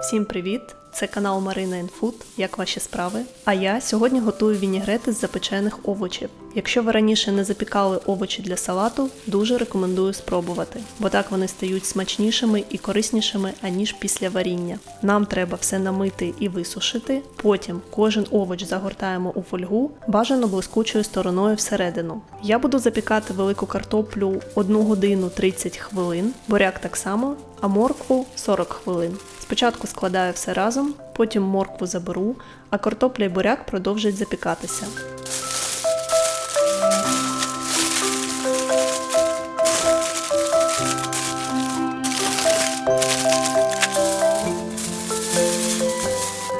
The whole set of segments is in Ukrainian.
Всім привіт! Це канал Марина Інфуд. Як ваші справи? А я сьогодні готую вінігрети з запечених овочів. Якщо ви раніше не запікали овочі для салату, дуже рекомендую спробувати, бо так вони стають смачнішими і кориснішими аніж після варіння. Нам треба все намити і висушити. Потім кожен овоч загортаємо у фольгу, бажано блискучою стороною всередину. Я буду запікати велику картоплю 1 годину 30 хвилин, буряк так само, а моркву 40 хвилин. Спочатку складаю все разом, потім моркву заберу, а картопля і буряк продовжать запікатися.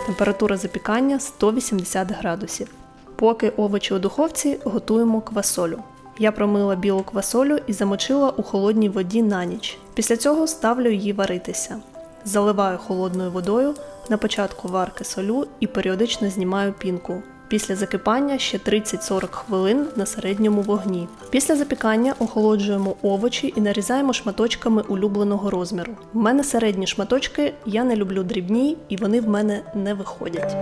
Температура запікання 180 градусів. Поки овочі у духовці готуємо квасолю. Я промила білу квасолю і замочила у холодній воді на ніч. Після цього ставлю її варитися. Заливаю холодною водою, на початку варки солю і періодично знімаю пінку. Після закипання ще 30-40 хвилин на середньому вогні. Після запікання охолоджуємо овочі і нарізаємо шматочками улюбленого розміру. В мене середні шматочки, я не люблю дрібні і вони в мене не виходять.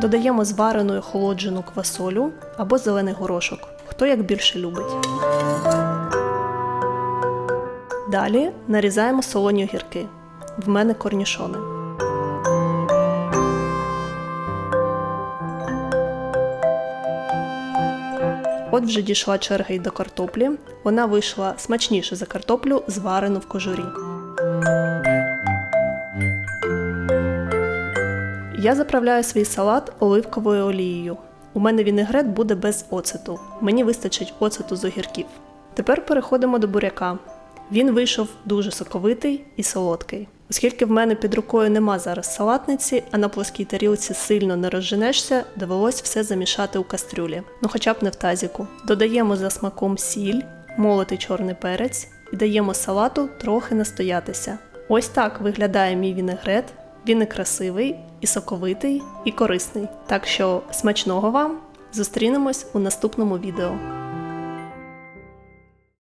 Додаємо зварену і охолоджену квасолю або зелений горошок, хто як більше любить. Далі нарізаємо солоні огірки. В мене корнішони. От вже дійшла черга й до картоплі. Вона вийшла смачніше за картоплю, зварену в кожурі. Я заправляю свій салат оливковою олією. У мене вінегрет буде без оцету. Мені вистачить оцету з огірків. Тепер переходимо до буряка. Він вийшов дуже соковитий і солодкий. Оскільки в мене під рукою нема зараз салатниці, а на плоскій тарілці сильно не розженешся, довелось все замішати у кастрюлі, ну хоча б не в тазіку. Додаємо за смаком сіль, молотий чорний перець і даємо салату трохи настоятися. Ось так виглядає мій вінегрет. Він і красивий, і соковитий, і корисний. Так що смачного вам! Зустрінемось у наступному відео.